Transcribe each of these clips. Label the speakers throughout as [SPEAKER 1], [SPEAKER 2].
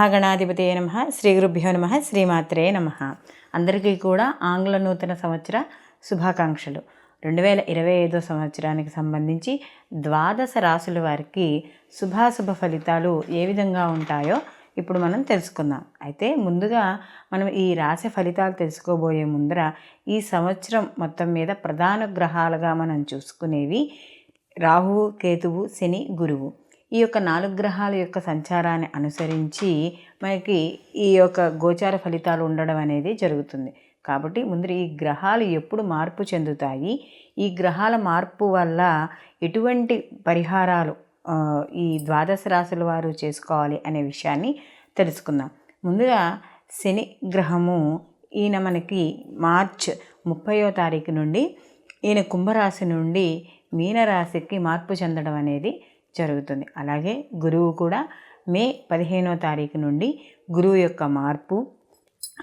[SPEAKER 1] మహాగణాధిపతయ నమ. శ్రీ గురుభ్యో నమ. శ్రీమాత్రే నమ. అందరికీ కూడా ఆంగ్ల నూతన సంవత్సర శుభాకాంక్షలు. రెండు వేల ఇరవై ఐదో సంవత్సరానికి సంబంధించి ద్వాదశ రాసుల వారికి శుభాశుభ ఫలితాలు ఏ విధంగా ఉంటాయో ఇప్పుడు మనం తెలుసుకుందాం. అయితే ముందుగా మనం ఈ రాశి ఫలితాలు తెలుసుకోబోయే ముందర ఈ సంవత్సరం మొత్తం మీద ప్రధాన గ్రహాలుగా మనం చూసుకునేవి రాహువు కేతువు శని గురువు. ఈ యొక్క నాలుగు గ్రహాల యొక్క సంచారాన్ని అనుసరించి మనకి ఈ యొక్క గోచార ఫలితాలు ఉండడం అనేది జరుగుతుంది. కాబట్టి ముందు ఈ గ్రహాలు ఎప్పుడు మార్పు చెందుతాయి? ఈ గ్రహాల మార్పు వల్ల ఎటువంటి పరిహారాలు ఈ ద్వాదశ రాశుల వారు చేసుకోవాలి అనే విషయాన్ని తెలుసుకుందాం. ముందుగా శని గ్రహము ఈయన మనకి మార్చ్ ముప్పయో తారీఖు నుండి ఈయన కుంభరాశి నుండి మీనరాశికి మార్పు చెందడం అనేది జరుగుతుంది. అలాగే గురువు కూడా మే పదిహేనో తారీఖు నుండి గురువు యొక్క మార్పు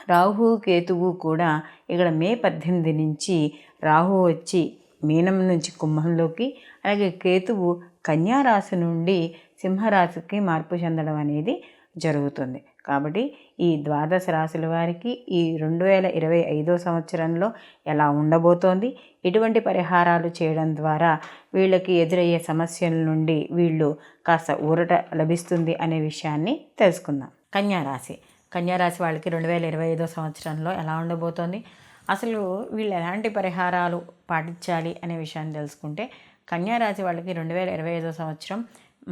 [SPEAKER 1] రాహు కేతువు కూడా ఇక్కడ మే పద్దెనిమిది నుంచి రాహు వచ్చి మీనం నుంచి కుంభంలోకి అలాగే కేతువు కన్యారాశి నుండి సింహరాశికి మార్పు చెందడం అనేది జరుగుతుంది. కాబట్టి ఈ ద్వాదశ రాశుల వారికి ఈ రెండు వేల ఇరవై ఐదో సంవత్సరంలో ఎలా ఉండబోతోంది? ఇటువంటి పరిహారాలు చేయడం ద్వారా వీళ్ళకి ఎదురయ్యే సమస్యల నుండి వీళ్ళు కాస్త ఊరట లభిస్తుంది అనే విషయాన్ని తెలుసుకుందాం. కన్యారాశి కన్యారాశి వాళ్ళకి రెండు వేల ఇరవై ఐదో సంవత్సరంలో ఎలా ఉండబోతోంది? అసలు వీళ్ళు ఎలాంటి పరిహారాలు పాటించాలి అనే విషయాన్ని తెలుసుకుంటే కన్యారాశి వాళ్ళకి రెండు వేల ఇరవై ఐదో సంవత్సరం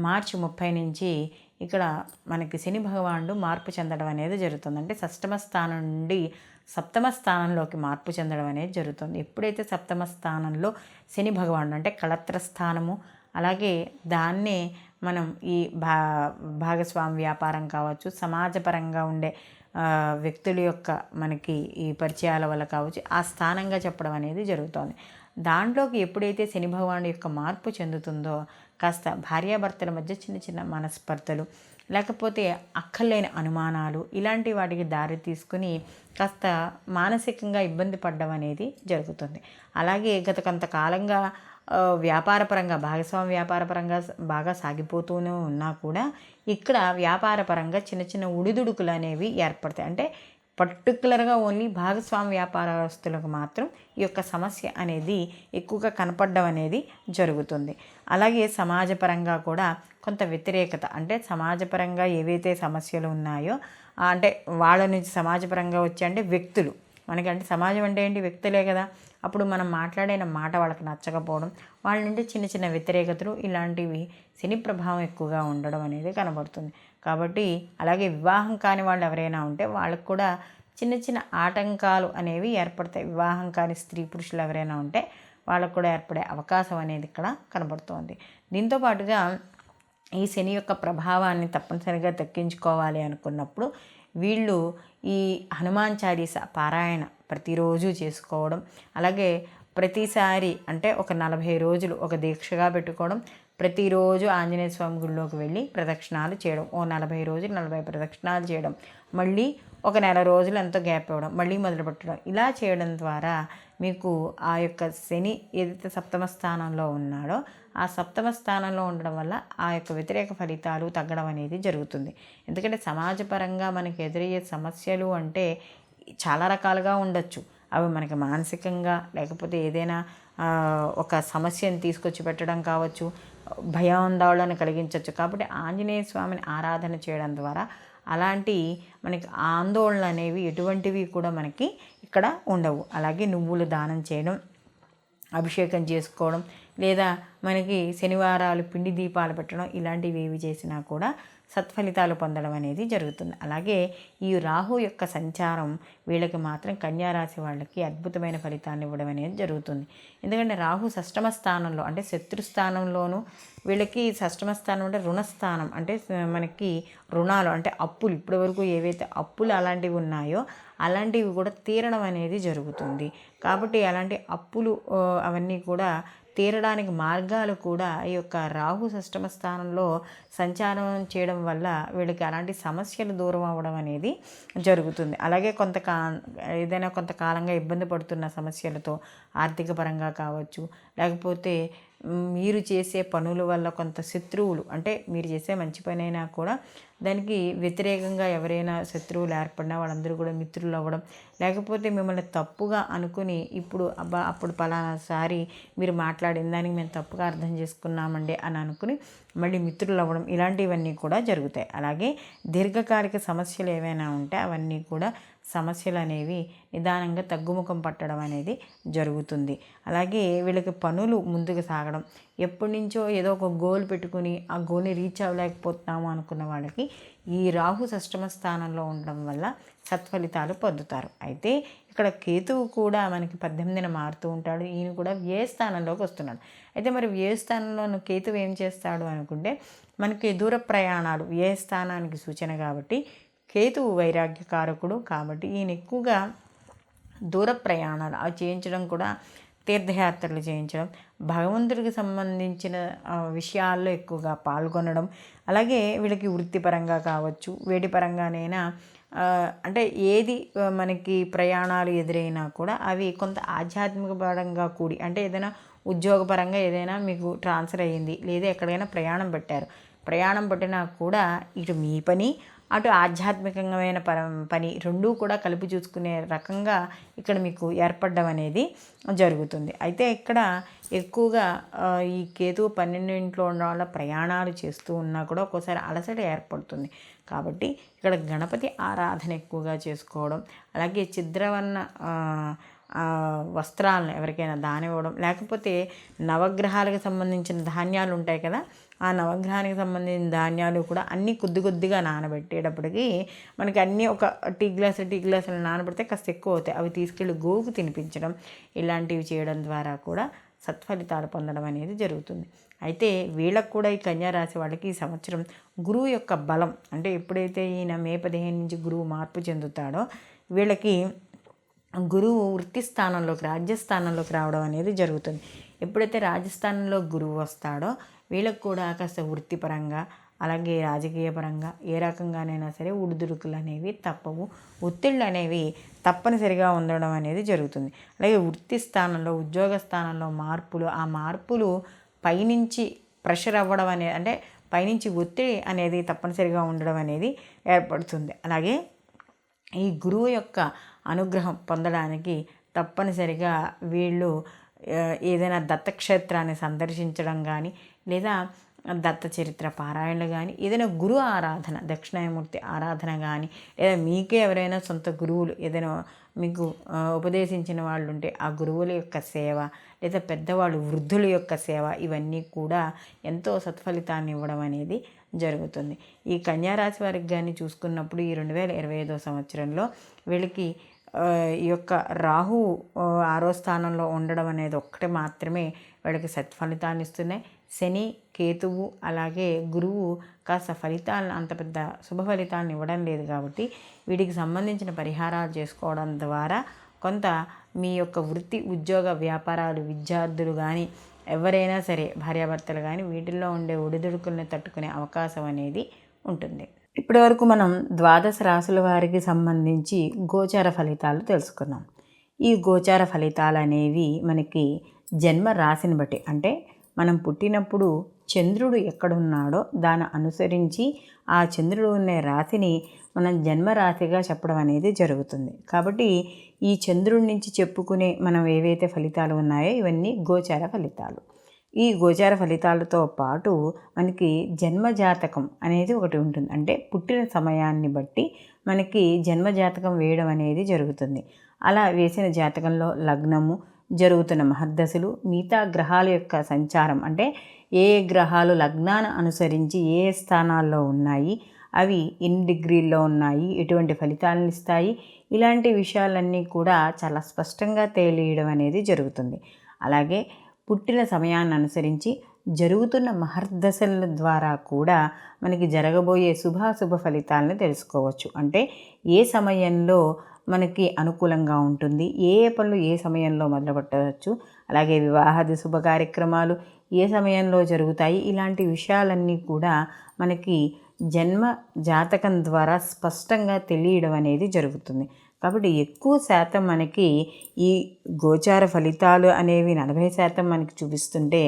[SPEAKER 1] మార్చి ముప్పై నుంచి ఇక్కడ మనకి శని భగవానుడు మార్పు చెందడం అనేది జరుగుతుంది. అంటే షష్టమ స్థానం నుండి సప్తమ స్థానంలోకి మార్పు చెందడం అనేది జరుగుతుంది. ఎప్పుడైతే సప్తమ స్థానంలో శని భగవానుడు అంటే కళత్ర స్థానము అలాగే దాన్నే మనం ఈ భా భాగస్వామి వ్యాపారం కావచ్చు సమాజపరంగా ఉండే వ్యక్తుల యొక్క మనకి ఈ పరిచయాల వల్ల కావచ్చు ఆ స్థానంగా చెప్పడం అనేది జరుగుతోంది. దాంట్లోకి ఎప్పుడైతే శని భగవానుడు యొక్క మార్పు చెందుతుందో కాస్త భార్యాభర్తల మధ్య చిన్న చిన్న మనస్పర్ధలు లేకపోతే అక్కర్లేని అనుమానాలు ఇలాంటి వాటికి దారి తీసుకుని కాస్త మానసికంగా ఇబ్బంది పడడం అనేది జరుగుతుంది. అలాగే గత కొంతకాలంగా వ్యాపారపరంగా భాగస్వామి వ్యాపారపరంగా బాగా సాగిపోతూనే ఉన్నా కూడా ఇక్కడ వ్యాపారపరంగా చిన్న చిన్న ఉడిదుడుకులు అనేవి ఏర్పడతాయి. అంటే పర్టికులర్గా ఓన్లీ భాగస్వామి వ్యాపారస్తులకు మాత్రం ఈ యొక్క సమస్య అనేది ఎక్కువగా కనపడడం అనేది జరుగుతుంది. అలాగే సమాజపరంగా కూడా కొంత వ్యతిరేకత. అంటే సమాజపరంగా ఏవైతే సమస్యలు ఉన్నాయో అంటే వాళ్ళ నుంచి సమాజపరంగా వచ్చే అంటే వ్యక్తులు. మనకంటే సమాజం అంటే ఏంటి? వ్యక్తులే కదా. అప్పుడు మనం మాట్లాడిన మాట వాళ్ళకి నచ్చకపోవడం వాళ్ళ నుండి చిన్న చిన్న వ్యతిరేకతలు ఇలాంటివి శని ప్రభావం ఎక్కువగా ఉండడం అనేది కనబడుతుంది. కాబట్టి అలాగే వివాహం కాని వాళ్ళు ఎవరైనా ఉంటే వాళ్ళకు కూడా చిన్న చిన్న ఆటంకాలు అనేవి ఏర్పడతాయి. వివాహం కాని స్త్రీ పురుషులు ఎవరైనా ఉంటే వాళ్ళకు కూడా ఏర్పడే అవకాశం అనేది ఇక్కడ కనబడుతోంది. దీంతో పాటుగా ఈ శని యొక్క ప్రభావాన్ని తప్పనిసరిగా తగ్గించుకోవాలి అనుకున్నప్పుడు వీళ్ళు ఈ హనుమాన్ చాలీస పారాయణ ప్రతిరోజు చేసుకోవడం అలాగే ప్రతిసారి అంటే ఒక నలభై రోజులు ఒక దీక్షగా పెట్టుకోవడం ప్రతిరోజు ఆంజనేయ స్వామి గుడిలోకి వెళ్ళి ప్రదక్షిణాలు చేయడం ఓ నలభై రోజులు నలభై ప్రదక్షిణాలు చేయడం మళ్ళీ ఒక నెల రోజులు ఎంతో గ్యాప్ ఇవ్వడం మళ్ళీ మొదలుపెట్టడం ఇలా చేయడం ద్వారా మీకు ఆ యొక్క శని ఏదైతే సప్తమ స్థానంలో ఉన్నాడో ఆ సప్తమ స్థానంలో ఉండడం వల్ల ఆ యొక్క వ్యతిరేక ఫలితాలు తగ్గడం అనేది జరుగుతుంది. ఎందుకంటే సమాజపరంగా మనకు ఎదురయ్యే సమస్యలు అంటే చాలా రకాలుగా ఉండొచ్చు. అవి మనకి మానసికంగా లేకపోతే ఏదైనా ఒక సమస్యను తీసుకొచ్చి పెట్టడం కావచ్చు భయాందోళన కలిగించవచ్చు కాబట్టి ఆంజనేయ స్వామిని ఆరాధన చేయడం ద్వారా అలాంటి మనకి ఆందోళనలు అనేవి ఎటువంటివి కూడా మనకి ఇక్కడ ఉండవు. అలాగే నువ్వులు దానం చేయడం అభిషేకం చేసుకోవడం లేదా మనకి శనివారాలు పిండి దీపాలు పెట్టడం ఇలాంటివి ఏవి చేసినా కూడా సత్ఫలితాలు పొందడం అనేది జరుగుతుంది. అలాగే ఈ రాహు యొక్క సంచారం వీళ్ళకి మాత్రం కన్యారాశి వాళ్ళకి అద్భుతమైన ఫలితాన్ని ఇవ్వడం అనేది జరుగుతుంది. ఎందుకంటే రాహు షష్టమ స్థానంలో అంటే శత్రు స్థానంలోనూ వీళ్ళకి షష్టమ స్థానం అంటే రుణస్థానం అంటే మనకి రుణాలు అంటే అప్పులు ఇప్పటివరకు ఏవైతే అప్పులు అలాంటివి ఉన్నాయో అలాంటివి కూడా తీరడం అనేది జరుగుతుంది. కాబట్టి అలాంటి అప్పులు అవన్నీ కూడా తీరడానికి మార్గాలు కూడా ఈ యొక్క రాహు సష్టమ స్థానంలో సంచారం చేయడం వల్ల వీళ్ళకి అలాంటి సమస్యలు దూరం అవ్వడం అనేది జరుగుతుంది. అలాగే కొంతకా ఏదైనా కొంతకాలంగా ఇబ్బంది పడుతున్న సమస్యలతో ఆర్థిక పరంగా కావచ్చు లేకపోతే మీరు చేసే పనుల వల్ల కొంత శత్రువులు అంటే మీరు చేసే మంచి పనైనా కూడా దానికి వ్యతిరేకంగా ఎవరైనా శత్రువులు ఏర్పడినా వాళ్ళందరూ కూడా మిత్రులు అవ్వడం లేకపోతే మిమ్మల్ని తప్పుగా అనుకుని ఇప్పుడు అబ్బా అప్పుడు పలానాసారి మీరు మాట్లాడిన దానికి మేము తప్పుగా అర్థం చేసుకున్నామండి అని అనుకుని మళ్ళీ మిత్రులు అవ్వడం ఇలాంటివన్నీ కూడా జరుగుతాయి. అలాగే దీర్ఘకాలిక సమస్యలు ఏవైనా ఉంటే అవన్నీ కూడా సమస్యలు అనేవి నిదానంగా తగ్గుముఖం పట్టడం అనేది జరుగుతుంది. అలాగే వీళ్ళకి పనులు ముందుకు సాగడం ఎప్పటి నుంచో ఏదో ఒక గోల్ పెట్టుకుని ఆ గోల్ని రీచ్ అవ్వలేకపోతున్నాము అనుకున్న వాళ్ళకి ఈ రాహు సష్టమ స్థానంలో ఉండడం వల్ల సత్ఫలితాలు పొందుతారు. అయితే ఇక్కడ కేతువు కూడా మనకి పద్దెనిమిదిన మారుతూ ఉంటాడు. ఈయన కూడా వ్యయ స్థానంలోకి వస్తున్నాడు. అయితే మరి వ్యయ స్థానంలో కేతువు ఏం చేస్తాడు అనుకుంటే మనకి దూర ప్రయాణాలు వ్యయ స్థానానికి సూచన కాబట్టి కేతువు వైరాగ్యకారకుడు కాబట్టి ఈయన ఎక్కువగా దూర ప్రయాణాలు అవి చేయించడం కూడా తీర్థయాత్రలు చేయించడం భగవంతుడికి సంబంధించిన విషయాల్లో ఎక్కువగా పాల్గొనడం అలాగే వీళ్ళకి వృత్తిపరంగా కావచ్చు వేడి పరంగానైనా అంటే ఏది మనకి ప్రయాణాలు ఎదురైనా కూడా అవి కొంత ఆధ్యాత్మిక పరంగా కూడి అంటే ఏదైనా ఉద్యోగపరంగా ఏదైనా మీకు ట్రాన్స్ఫర్ అయ్యింది లేదా ఎక్కడైనా ప్రయాణం పెట్టారు. ప్రయాణం పట్టినా కూడా ఇటు మీ పని అటు ఆధ్యాత్మికమైన పర పని రెండూ కూడా కలిపి చూసుకునే రకంగా ఇక్కడ మీకు ఏర్పడడం అనేది జరుగుతుంది. అయితే ఇక్కడ ఎక్కువగా ఈ కేతు పన్నెండింట్లో ఉండడం వల్ల ప్రయాణాలు చేస్తూ ఉన్నా కూడా ఒక్కోసారి అలసట ఏర్పడుతుంది. కాబట్టి ఇక్కడ గణపతి ఆరాధన ఎక్కువగా చేసుకోవడం అలాగే చిద్రవన్న వస్త్రాలను ఎవరికైనా దానివ్వడం లేకపోతే నవగ్రహాలకు సంబంధించిన ధాన్యాలు ఉంటాయి కదా ఆ నవగ్రహానికి సంబంధించిన ధాన్యాలు కూడా అన్నీ కొద్ది కొద్దిగా నానబెట్టేటప్పటికి మనకి అన్నీ ఒక టీ గ్లాస్ టీ గ్లాసులు నానబెడితే కాస్త ఎక్కువ అవుతాయి. అవి తీసుకెళ్ళి గోవుకు తినిపించడం ఇలాంటివి చేయడం ద్వారా కూడా సత్ఫలితాలు పొందడం అనేది జరుగుతుంది. అయితే వీళ్ళకు కూడా ఈ కన్యారాశి వాళ్ళకి ఈ సంవత్సరం గురువు యొక్క బలం అంటే ఎప్పుడైతే ఈయన మే పదిహేను నుంచి గురువు మార్పు చెందుతాడో వీళ్ళకి గురువు వృత్తి స్థానంలోకి రాజ్యస్థానంలోకి రావడం అనేది జరుగుతుంది. ఎప్పుడైతే రాజస్థానంలో గురువు వస్తాడో వీళ్ళకు కూడా కాస్త వృత్తిపరంగా అలాగే రాజకీయపరంగా ఏ రకంగానైనా సరే ఉడుదుడుకులు అనేవి తప్పవు. ఒత్తిళ్ళు అనేవి తప్పనిసరిగా ఉండడం అనేది జరుగుతుంది. అలాగే వృత్తి స్థానంలో ఉద్యోగ స్థానంలో మార్పులు ఆ మార్పులు పైనుంచి ప్రెషర్ అవ్వడం అనేది అంటే పైనుంచి ఒత్తిడి అనేది తప్పనిసరిగా ఉండడం అనేది ఏర్పడుతుంది. అలాగే ఈ గురువు యొక్క అనుగ్రహం పొందడానికి తప్పనిసరిగా వీళ్ళు ఏదైనా దత్తక్షేత్రాన్ని సందర్శించడం కానీ లేదా దత్త చరిత్ర పారాయణలు కానీ ఏదైనా గురు ఆరాధన దక్షిణాయమూర్తి ఆరాధన కానీ లేదా మీకే ఎవరైనా సొంత గురువులు ఏదైనా మీకు ఉపదేశించిన వాళ్ళు ఉంటే ఆ గురువుల యొక్క సేవ లేదా పెద్దవాళ్ళు వృద్ధుల యొక్క సేవ ఇవన్నీ కూడా ఎంతో సత్ఫలితాన్ని ఇవ్వడం అనేది జరుగుతుంది. ఈ కన్యారాశి వారికి కానీ చూసుకున్నప్పుడు ఈ రెండు వేల ఇరవై ఐదో సంవత్సరంలో వీళ్ళకి ఈ యొక్క రాహు ఆరో స్థానంలో ఉండడం అనేది ఒక్కటి మాత్రమే వీళ్ళకి సత్ఫలితాన్ని ఇస్తున్నాయి. శని కేతువు అలాగే గురువు కాస్త ఫలితాలను అంత పెద్ద శుభ ఫలితాలను ఇవ్వడం లేదు కాబట్టి వీటికి సంబంధించిన పరిహారాలు చేసుకోవడం ద్వారా కొంత మీ యొక్క వృత్తి ఉద్యోగ వ్యాపారాలు విద్యార్థులు కానీ ఎవరైనా సరే భార్యాభర్తలు కానీ వీటిల్లో ఉండే ఒడిదుడుకుల్ని తట్టుకునే అవకాశం అనేది ఉంటుంది. ఇప్పటి వరకు మనం ద్వాదశ రాసుల వారికి సంబంధించి గోచార ఫలితాలు తెలుసుకున్నాం. ఈ గోచార ఫలితాలు అనేవి మనకి జన్మ రాశిని బట్టి అంటే మనం పుట్టినప్పుడు చంద్రుడు ఎక్కడున్నాడో దాన్ని అనుసరించి ఆ చంద్రుడు ఉన్న రాశిని మనం జన్మరాశిగా చెప్పడం అనేది జరుగుతుంది. కాబట్టి ఈ చంద్రుడి నుంచి చెప్పుకునే మనం ఏవైతే ఫలితాలు ఉన్నాయో ఇవన్నీ గోచార ఫలితాలు. ఈ గోచార ఫలితాలతో పాటు మనకి జన్మజాతకం అనేది ఒకటి ఉంటుంది. అంటే పుట్టిన సమయాన్ని బట్టి మనకి జన్మజాతకం వేయడం అనేది జరుగుతుంది. అలా వేసిన జాతకంలో లగ్నము జరుగుతున్న మహర్దశలు మిగతా గ్రహాల యొక్క సంచారం అంటే ఏ గ్రహాలు లగ్నాన్ని అనుసరించి ఏ స్థానాల్లో ఉన్నాయి అవి ఎన్ని డిగ్రీల్లో ఉన్నాయి ఎటువంటి ఫలితాలను ఇస్తాయి ఇలాంటి విషయాలన్నీ కూడా చాలా స్పష్టంగా తేలియడం అనేది జరుగుతుంది. అలాగే పుట్టిన సమయాన్ని అనుసరించి జరుగుతున్న మహర్దశల ద్వారా కూడా మనకి జరగబోయే శుభాశుభ ఫలితాలను తెలుసుకోవచ్చు. అంటే ఏ సమయంలో మనకి అనుకూలంగా ఉంటుంది. ఏ పనులు ఏ సమయంలో మొదలుపెట్టవచ్చు? అలాగే వివాహాది శుభ కార్యక్రమాలు ఏ సమయంలో జరుగుతాయి? ఇలాంటి విషయాలన్నీ కూడా మనకి జన్మ జాతకం ద్వారా స్పష్టంగా తెలియడం అనేది జరుగుతుంది. కాబట్టి ఎక్కువ శాతం మనకి ఈ గోచార ఫలితాలు అనేవి నలభై శాతం మనకి చూపిస్తుంటే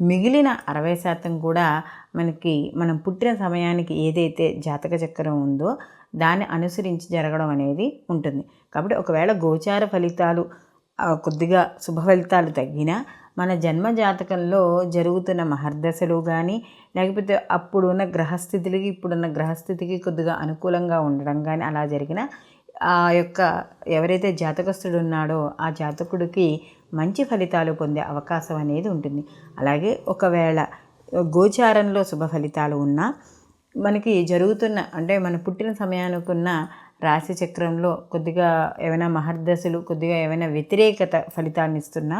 [SPEAKER 1] మిగిలిన అరవై శాతం కూడా మనకి మనం పుట్టిన సమయానికి ఏదైతే జాతక చక్రం ఉందో దాన్ని అనుసరించి జరగడం అనేది ఉంటుంది. కాబట్టి ఒకవేళ గోచార ఫలితాలు కొద్దిగా శుభ ఫలితాలు తగ్గినా మన జన్మ జాతకంలో జరుగుతున్న మహర్దశలు కానీ లేకపోతే అప్పుడున్న గ్రహస్థితులకి ఇప్పుడున్న గ్రహస్థితికి కొద్దిగా అనుకూలంగా ఉండడం కానీ అలా జరిగిన ఆ యొక్క ఎవరైతే జాతకస్తుడు ఉన్నాడో ఆ జాతకుడికి మంచి ఫలితాలు పొందే అవకాశం అనేది ఉంటుంది. అలాగే ఒకవేళ గోచారంలో శుభ ఫలితాలు ఉన్నా మనకి జరుగుతున్న అంటే మన పుట్టిన సమయానికి ఉన్న రాశి చక్రంలో కొద్దిగా ఏమైనా మహర్దశలు కొద్దిగా ఏమైనా వ్యతిరేకత ఫలితాన్ని ఇస్తున్నా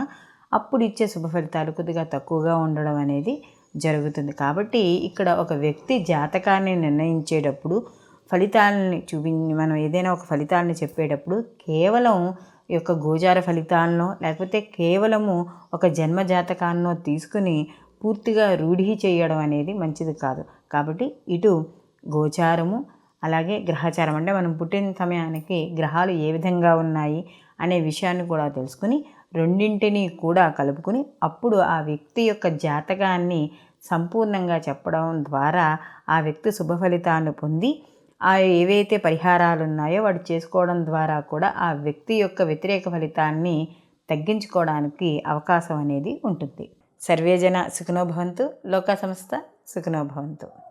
[SPEAKER 1] అప్పుడు ఇచ్చే శుభ ఫలితాలు కొద్దిగా తక్కువగా ఉండడం అనేది జరుగుతుంది. కాబట్టి ఇక్కడ ఒక వ్యక్తి జాతకాన్ని నిర్ణయించేటప్పుడు ఫలితాలని చూపి మనం ఏదైనా ఒక ఫలితాలని చెప్పేటప్పుడు కేవలం యొక్క గోచార ఫలితాలను లేకపోతే కేవలము ఒక జన్మ జాతకాన్నో తీసుకుని పూర్తిగా రూఢి చేయడం అనేది మంచిది కాదు. కాబట్టి ఇటు గోచారము అలాగే గ్రహచారం అంటే మనం పుట్టిన సమయానికి గ్రహాలు ఏ విధంగా ఉన్నాయి అనే విషయాన్ని కూడా తెలుసుకుని రెండింటిని కూడా కలుపుకుని అప్పుడు ఆ వ్యక్తి యొక్క జాతకాన్ని సంపూర్ణంగా చెప్పడం ద్వారా ఆ వ్యక్తి శుభ ఫలితాన్ని పొంది ఆ ఏవైతే పరిహారాలు ఉన్నాయో వాడు చేసుకోవడం ద్వారా కూడా ఆ వ్యక్తి యొక్క వ్యతిరేక ఫలితాన్ని తగ్గించుకోవడానికి అవకాశం అనేది ఉంటుంది. సర్వేజన సుఖనోభవంతు లోక సంస్థ సుఖనోభవంతు